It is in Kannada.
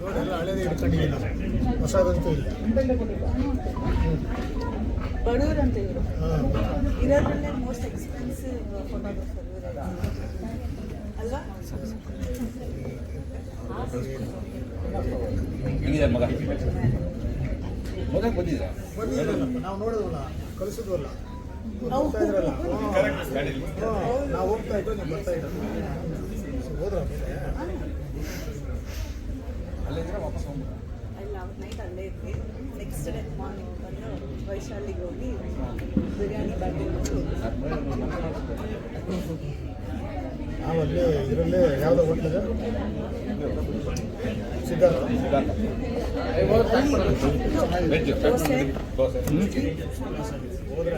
ನೋಡೆಲ್ಲ ಹಳೇದೇ ಹಿಡ್ಕೊಂಡಿದ್ದೀನಿ ಹೊಸದಂತೂ ಇಲ್ಲ ಬಡವರು ಅಂತ ಇವರು ಇರೋದ್ರಲ್ಲೇ ಮೋಸ್ಟ್ ಎಕ್ಸ್ಪೆನ್ಸಿವ್ ಫೋಟೋಗ್ರಾಫರ್ ಅಲ್ವಾ ಹೆಂಗಿದೆ ಮಗ ಮಗ ಬಂದಿದ್ದೀರಲ್ಲಪ್ಪ ನಾವು ನೋಡಿದ್ವಲ್ಲ ಕಳಿಸಿದ್ವಲ್ಲ ನಾವು ಹೋಗ್ತಾ ಇದ್ರಲ್ಲ. ನಾವು ಹೋಗ್ತಾ ಇದ್ವಿ ನೀವು ಬರ್ತಾ ಇದ್ರಲ್ಲ ಹೋದ್ರ ಅಲ್ಲಿದ್ರೆ ವಾಪಸ್ ಹೋಗ್ಬಿಡ ಇಲ್ಲ ಅವತ್ತು ನೈಟ್ ಅಲ್ಲೇ ಇದ್ವಿ ನೆಕ್ಸ್ಟ್ ಡೇ ಮಾರ್ನಿಂಗ್ ಬಂದು ವೈಶಾಲಿಗೆ ಹೋಗಿ ಬಿರಿಯಾನಿ ನಾವು ಇದರಲ್ಲಿ ಇದರಲ್ಲೇ ಯಾವುದೋ ಹೋಟ್ಲಿದೆ? ಸಿದ್ಧಾರ್ಥ. ಸಿದ್ಧಾರ್ಥ. ಹೋದ್ರೆ